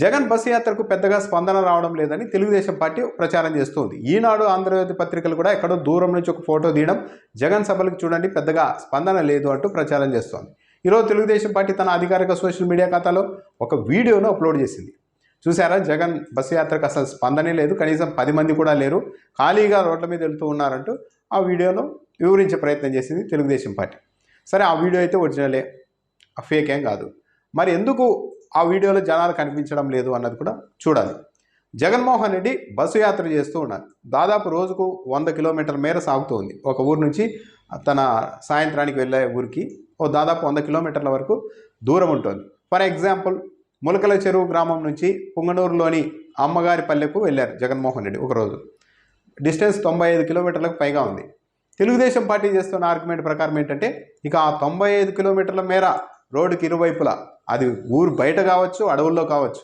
Jagan bus యాత్రకు పెద్దగా స్పందన రావడం లేదని తెలుగుదేశం పార్టీ ప్రచారం చేస్తోంది. ఈనాడు ఆంధ్రజ్యోతి పత్రికలు కూడా ఎక్కడో దూరం నుంచి ఒక ఫోటో తీయడం జగన్ సభలకు చూడండి పెద్దగా స్పందన లేదు అంటూ ప్రచారం చేస్తోంది. ఈరోజు తెలుగుదేశం పార్టీ తన అధికారిక సోషల్ మీడియా ఖాతాలో ఒక వీడియోను అప్లోడ్ చేసింది. చూసారా జగన్ బస్సు యాత్రకు అసలు స్పందనే లేదు. కనీసం పది మంది కూడా లేరు. ఖాళీగా రోడ్ల మీద వెళ్తూ ఉన్నారంటూ ఆ వీడియోలో వివరించే ప్రయత్నం చేసింది తెలుగుదేశం పార్టీ. సరే ఆ వీడియో అయితే ఒరిజినలే. ఫేక్ ఏం కాదు. మరి ఎందుకు ఆ వీడియోలో జనాలు కనిపించడం లేదు అన్నది కూడా చూడాలి. జగన్మోహన్ రెడ్డి బస్సు యాత్ర చేస్తూ ఉన్నారు. దాదాపు రోజుకు వంద కిలోమీటర్ల మేర సాగుతుంది. ఒక ఊరు నుంచి తన సాయంత్రానికి వెళ్ళే ఊరికి ఓ దాదాపు వంద కిలోమీటర్ల వరకు దూరం ఉంటుంది. ఫర్ ఎగ్జాంపుల్ ములకల చెరువు గ్రామం నుంచి పుంగనూరులోని అమ్మగారి పల్లెకు వెళ్ళారు జగన్మోహన్ రెడ్డి ఒకరోజు. డిస్టెన్స్ తొంభై ఐదు కిలోమీటర్లకు పైగా ఉంది. తెలుగుదేశం పార్టీ చేస్తున్న ఆర్గ్యుమెంట్ ప్రకారం ఏంటంటే ఇక ఆ తొంభై ఐదు కిలోమీటర్ల మేర రోడ్డుకి ఇరువైపులా అది ఊరు బయట కావచ్చు అడవుల్లో కావచ్చు.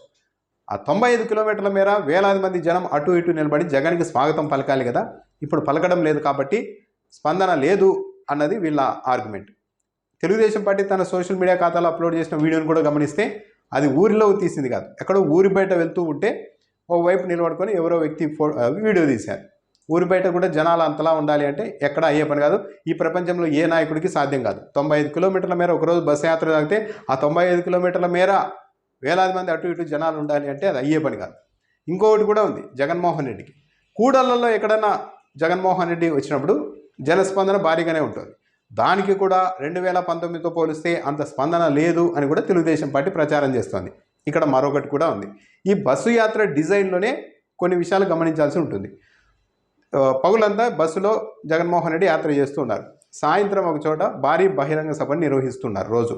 ఆ తొంభై ఐదు కిలోమీటర్ల మేర వేలాది మంది జనం అటు ఇటు నిలబడి జగన్కి స్వాగతం పలకాలి కదా? ఇప్పుడు పలకడం లేదు కాబట్టి స్పందన లేదు అన్నది వీళ్ళ ఆర్గ్యుమెంట్. తెలుగుదేశం పార్టీ తన సోషల్ మీడియా ఖాతాలో అప్లోడ్ చేసిన వీడియోని కూడా గమనిస్తే అది ఊరిలో తీసింది కాదు. ఎక్కడో ఊరి బయట వెళ్తూ ఉంటే ఓవైపు నిలబడుకొని ఎవరో వ్యక్తి ఫో వీడియో తీశారు. ఊరి బయట కూడా జనాలు అంతలా ఉండాలి అంటే ఎక్కడ అయ్యే పని కాదు. ఈ ప్రపంచంలో ఏ నాయకుడికి సాధ్యం కాదు. తొంభై ఐదు కిలోమీటర్ల మేర ఒకరోజు బస్సు యాత్ర తాగితే ఆ తొంభై ఐదు కిలోమీటర్ల మేర వేలాది మంది అటు ఇటు జనాలు ఉండాలి అంటే అది అయ్యే పని కాదు. ఇంకొకటి కూడా ఉంది జగన్మోహన్ రెడ్డికి. కూడళ్ళలో ఎక్కడన్నా జగన్మోహన్ రెడ్డి వచ్చినప్పుడు జనస్పందన భారీగానే ఉంటుంది. దానికి కూడా రెండు వేల పంతొమ్మిదితో పోలిస్తే అంత స్పందన లేదు అని కూడా తెలుగుదేశం పార్టీ ప్రచారం చేస్తోంది. ఇక్కడ మరొకటి కూడా ఉంది. ఈ బస్సు యాత్ర డిజైన్లోనే కొన్ని విషయాలు గమనించాల్సి ఉంటుంది. పగులంతా బస్సులో జగన్మోహన్ రెడ్డి యాత్ర చేస్తున్నారు. సాయంత్రం ఒక చోట భారీ బహిరంగ సభను నిర్వహిస్తున్నారు రోజు.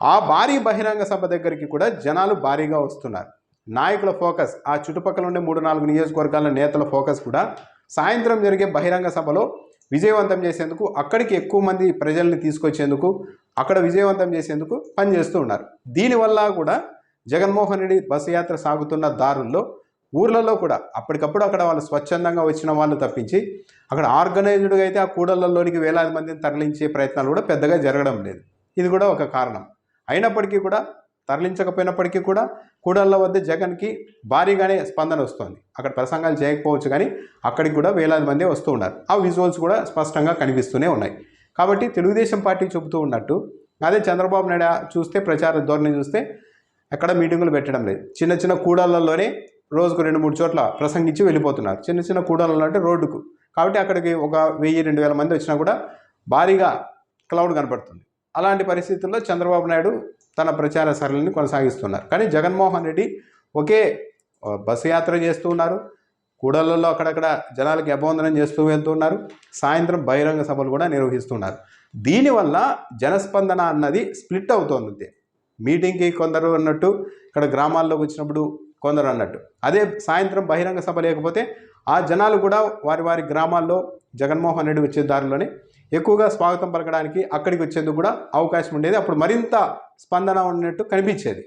ఆ భారీ బహిరంగ సభ దగ్గరికి కూడా జనాలు భారీగా వస్తున్నారు. నాయకుల ఫోకస్ ఆ చుట్టుపక్కల ఉండే మూడు నాలుగు నియోజకవర్గాల నేతల ఫోకస్ కూడా సాయంత్రం జరిగే బహిరంగ సభలో విజయవంతం చేసేందుకు అక్కడికి ఎక్కువ మంది ప్రజల్ని తీసుకొచ్చేందుకు అక్కడ విజయవంతం చేసేందుకు పనిచేస్తూ ఉన్నారు. దీనివల్ల కూడా జగన్మోహన్ రెడ్డి బస్సు యాత్ర సాగుతున్న దారుల్లో ఊర్లలో కూడా అప్పటికప్పుడు అక్కడ వాళ్ళు స్వచ్ఛందంగా వచ్చిన వాళ్ళు తప్పించి అక్కడ ఆర్గనైజ్డ్గా అయితే ఆ కూడలలోనికి వేలాది మందిని తరలించే ప్రయత్నాలు కూడా పెద్దగా జరగడం లేదు. ఇది కూడా ఒక కారణం. అయినప్పటికీ కూడా తరలించకపోయినప్పటికీ కూడా కూడళ్ళ వద్ద జగన్కి భారీగానే స్పందన వస్తుంది. అక్కడ ప్రసంగాలు చేయకపోవచ్చు కానీ అక్కడికి కూడా వేలాది మంది వస్తూ ఉన్నారు. ఆ విజువల్స్ కూడా స్పష్టంగా కనిపిస్తూనే ఉన్నాయి. కాబట్టి తెలుగుదేశం పార్టీ చెబుతూ ఉన్నట్టు అదే చంద్రబాబు నాయుడు చూస్తే ప్రచార ధోరణి చూస్తే ఎక్కడ మీటింగులు పెట్టడం లేదు. చిన్న చిన్న కూడళ్ళలోనే రోజుకు రెండు మూడు చోట్ల ప్రసంగించి వెళ్ళిపోతున్నారు. చిన్న చిన్న కూడలు అంటే రోడ్డుకు. కాబట్టి అక్కడికి ఒక వెయ్యి రెండు వేల మంది వచ్చినా కూడా భారీగా క్లౌడ్ కనపడుతుంది. అలాంటి పరిస్థితుల్లో చంద్రబాబు నాయుడు తన ప్రచార సరళిని కొనసాగిస్తున్నారు. కానీ జగన్మోహన్ రెడ్డి ఒకే బస్సు యాత్ర చేస్తూ ఉన్నారు. కూడళ్ళలో అక్కడక్కడ జనాలకి అభవందనం చేస్తూ వెళ్తున్నారు సాయంత్రం బహిరంగ సభలు కూడా నిర్వహిస్తున్నారు దీనివల్ల జనస్పందన అన్నది స్ప్లిట్ అవుతోంది. మీటింగ్కి కొందరు అన్నట్టు ఇక్కడ గ్రామాల్లోకి వచ్చినప్పుడు కొందరు అన్నట్టు. అదే సాయంత్రం బహిరంగ సభ లేకపోతే ఆ జనాలు కూడా వారి వారి గ్రామాల్లో జగన్మోహన్ రెడ్డి వచ్చే దారిలోనే ఎక్కువగా స్వాగతం పలకడానికి అక్కడికి వచ్చేందుకు కూడా అవకాశం ఉండేది. అప్పుడు మరింత స్పందన ఉన్నట్టు కనిపించేది.